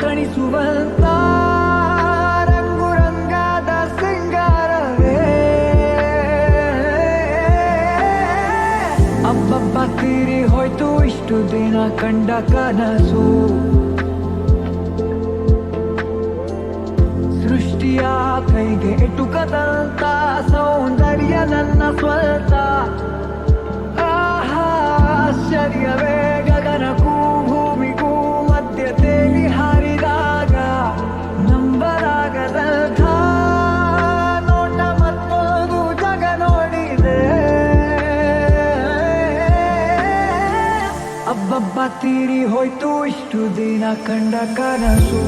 ಕಣ್ಣು ರಂಗುರಂಗಾದ ರಂಗು ರಂಗಾದ ಸಿಂಗಾರವೇ? ಅಬ್ಬಬ್ಬ ತೀರಿ ಹೋಯ್ತು ಇಷ್ಟು ದಿನ ಕಂಡ ಕನಸು. ಸೃಷ್ಟಿಯ ಕೈಗೆ ಎಟುಕದಂತ ಸೌಂದರ್ಯ ನನ್ನ ಸ್ವಂತ. ಆಹಾ, ಆಶ್ಚರ್ಯವೇ ಅಬ್ಬಬ್ಬ ತೀರಿ ಹೋಯ್ತು ಇಷ್ಟು ದಿನ ಕಂಡ ಕನಸು.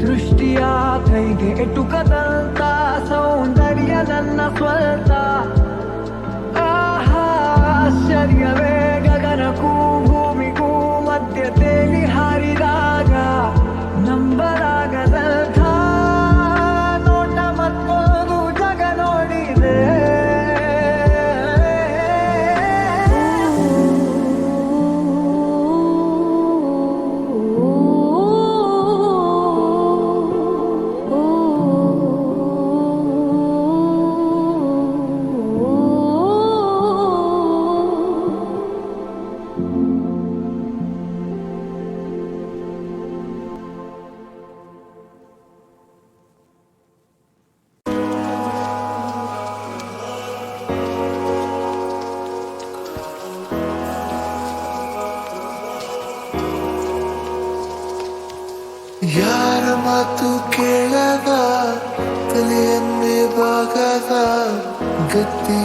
ಸೃಷ್ಟಿಯ ಕೈಗೆ ಎಟುಕದಂತ ಸೌಂದರ್ಯ ಮಾತು ಕೇಳದ ತಲೆಯನ್ನೇ ಬಾಗದ ಗತ್ತಿನ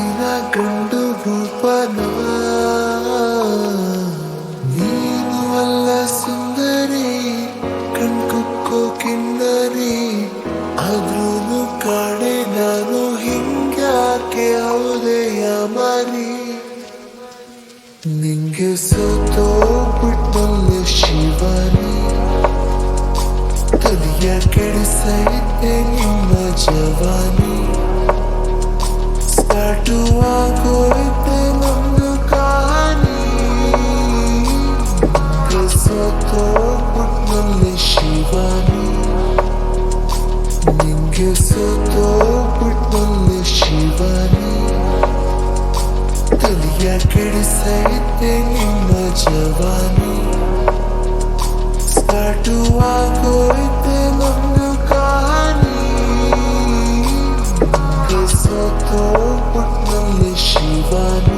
ನಿಂಗೆ ಸೋತೋಗ್ಬಿಟ್ನಲ್ಲಿ ಶಿವಾನಿ ತಲಿಯ ಕೆಡಿಸೈತೆ ನಿಮ್ಮ ಜವಾನಿ ಸ್ಟಾರ್ಟು ಆಗೋಯ್ತೆ ನಮ್ದು ಕಹಾನಿ ಸೋತೋಗ್ಬಿಟ್ನಲ್ಲಿ ಶಿವಾನಿ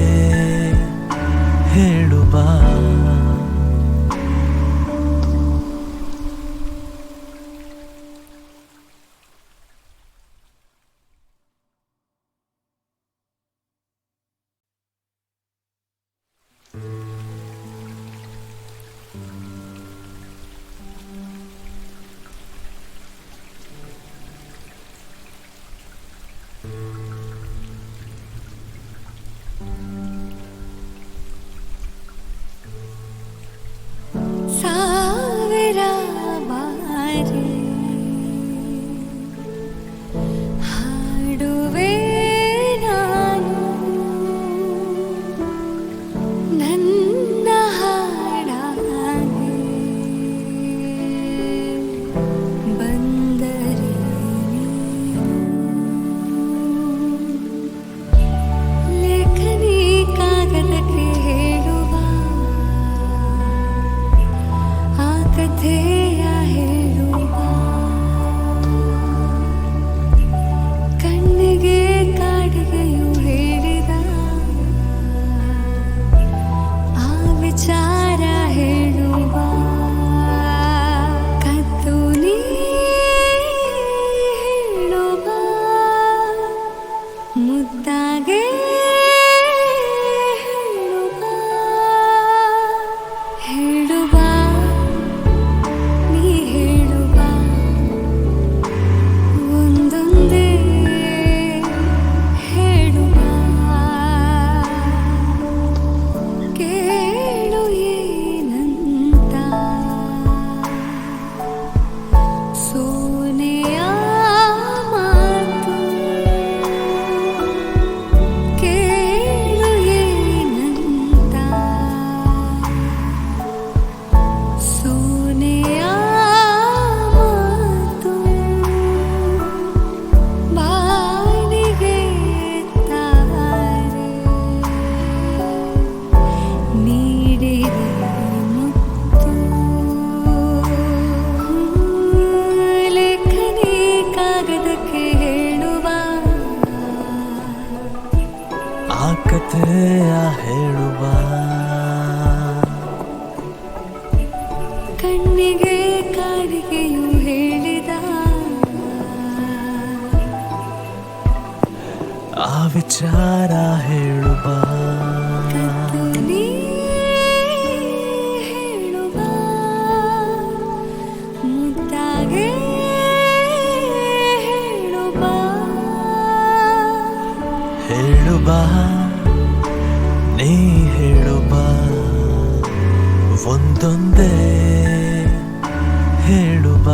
ಹೇಳುವ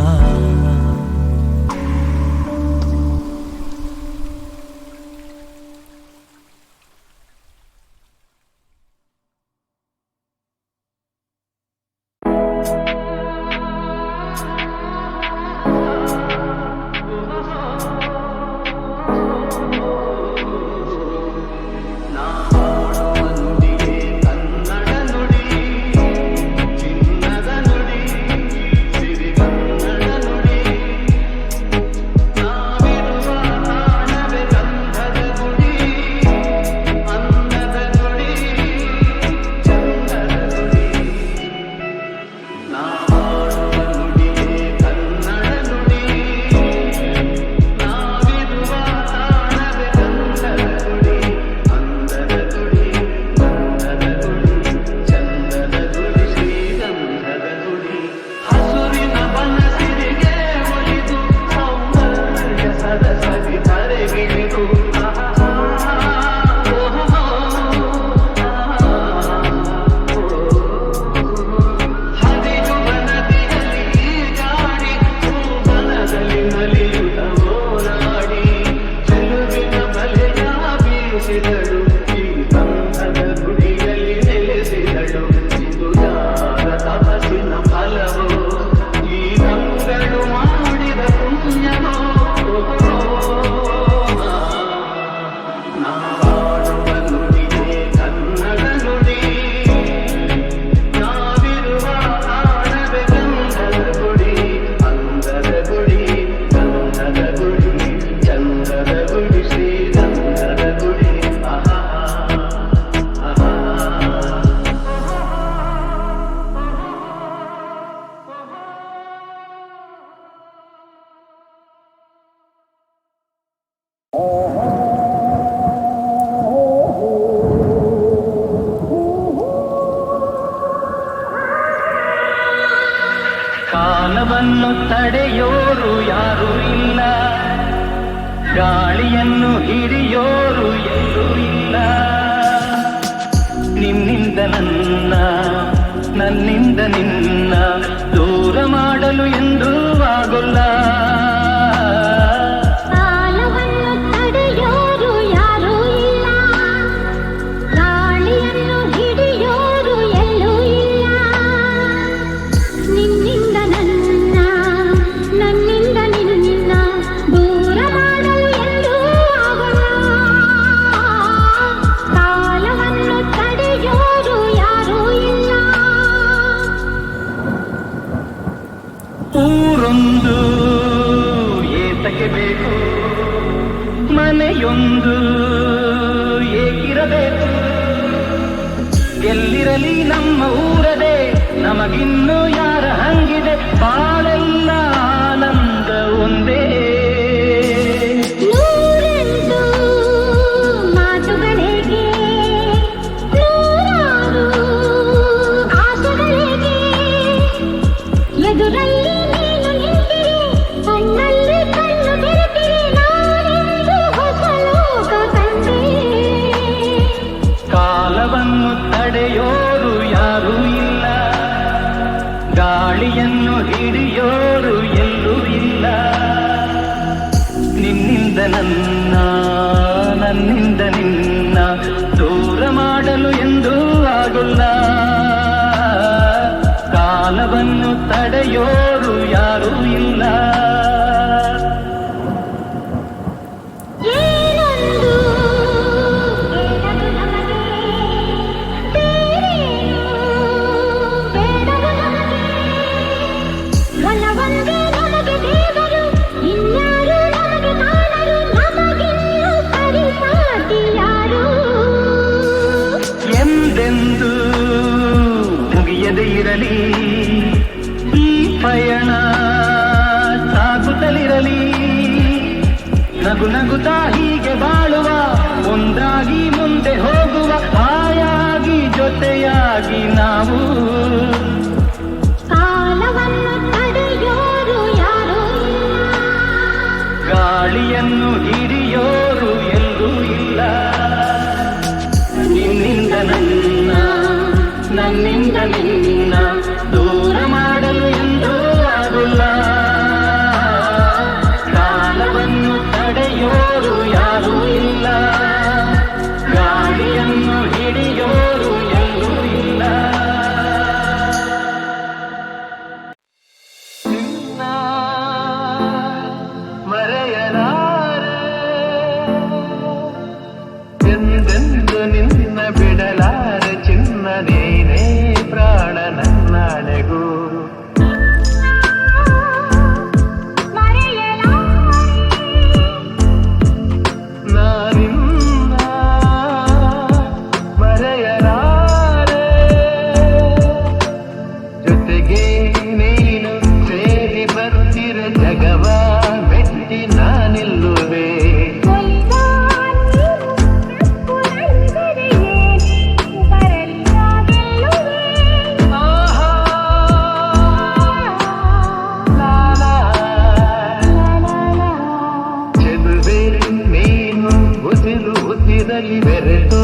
ಬೆರಲಿ ಬೆರೆತು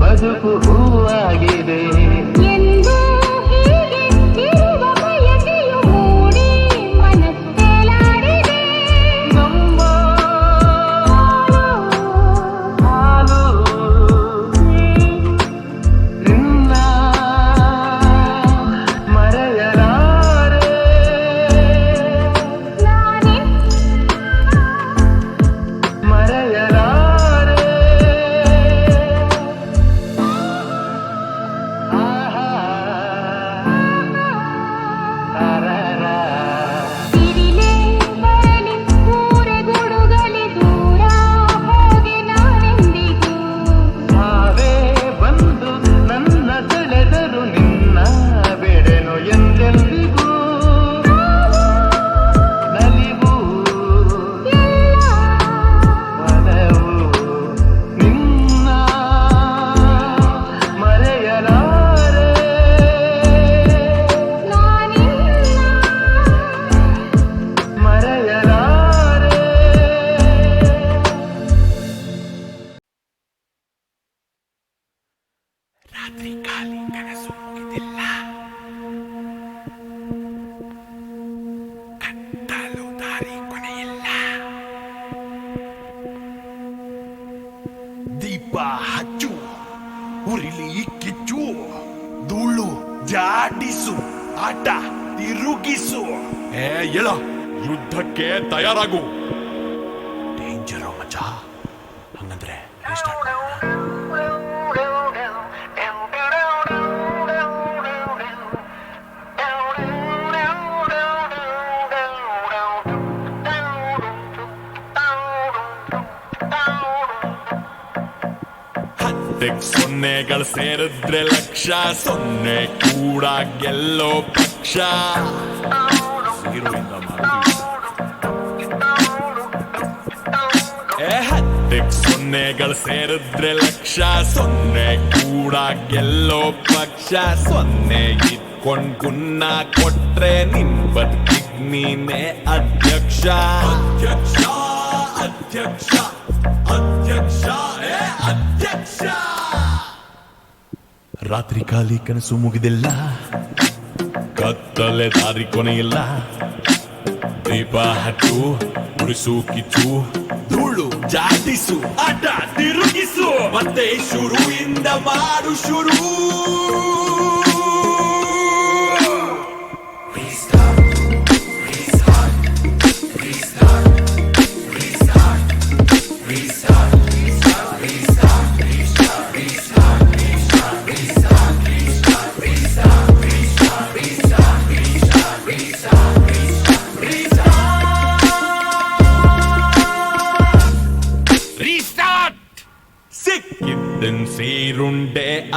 ಬದುಕು ಹೂವಾಗಿದೆ. ಡೇಂಜರು ಮಚ್ಚ ಹಂಗಂದ್ರೆ restart ಮಾಡೋಣ. ಹತ್ತಕ್ ಸೊನ್ನೆಗಳು ಸೇರಿದ್ರೆ ಲಕ್ಷ ಸೊನ್ನೆ ಕೂಡ ಗೆಲ್ಲೋ ಪಕ್ಷ ಹತ್ತಕ್ ಸೊನ್ನೆಗಳು ಸೇರಿದ್ರೆ ಲಕ್ಷ. ಸೊನ್ನೆ ಕೂಡ ಗೆಲ್ಲೋ ಪಕ್ಷ. ಸೊನ್ನೆ ಇಟ್ಕೊಂಡ್ ಗುನ್ನ ಕೊಟ್ರೆ ನಿನ್ ಬದುಕಿಗ್ ನೀನೆ ಅಧ್ಯಕ್ಷ ಅಧ್ಯಕ್ಷ ಅಧ್ಯಕ್ಷ ಅಧ್ಯಕ್ಷ ಅಧ್ಯಕ್ಷ. ರಾತ್ರಿ ಖಾಲಿ ಕನಸು ಮುಗಿದಿಲ್ಲ. ಕತ್ತಲೆ ದಾರಿ ಕೊನೆಯಿಲ್ಲ. ದೀಪ ಹಚ್ಚು ಉರಿಸು ಕಿಚ್ಚು. ಧೂಳು ಜಾಟಿಸು ಆಟ ತಿರುಗಿಸು ಮತ್ತೆ ಶುರು ಇಂದ ಮಾಡು ಶುರು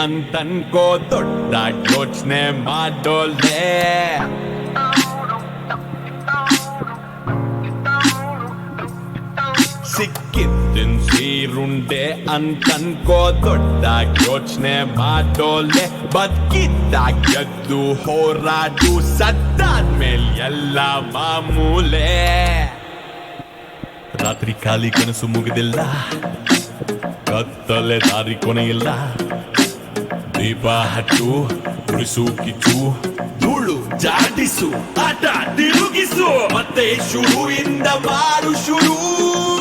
ಅಂತನ್ಕೋ ದೊಡ್ಡ ಯೋಚನೆ ಮಾಡೋಲ್ದೆ ಸಿಕ್ಕಿದ್ದಿನ್ ಸೀರುಂಡೆ ಅಂತನ್ಕೋ ದೊಡ್ಡ ಯೋಚನೆ ಮಾಡೋಲ್ದೆ ಬದುಕಿದ್ದಾಗ ಗೆದ್ದು ಹೋರಾಡು ಸತ್ತಾದ್ಮೇಲೆ ಎಲ್ಲ ಮಾಮೂಲೆ? ರಾತ್ರಿ ಖಾಲಿ ಕನಸು ಮುಗಿದಿಲ್ಲ, ಕತ್ತಲೆ ದಾರಿ ಕೊನೆಯಿಲ್ಲ. ದೀಪ ಹಟ್ಟು ಕಿಚ್ಚು ಧೂಳು ಜಾಟಿಸು ಆಟ ತಿರುಗಿಸು. ಮತ್ತೆ ಶುರುವಿಂದ ಮಾಡು ಶುರು.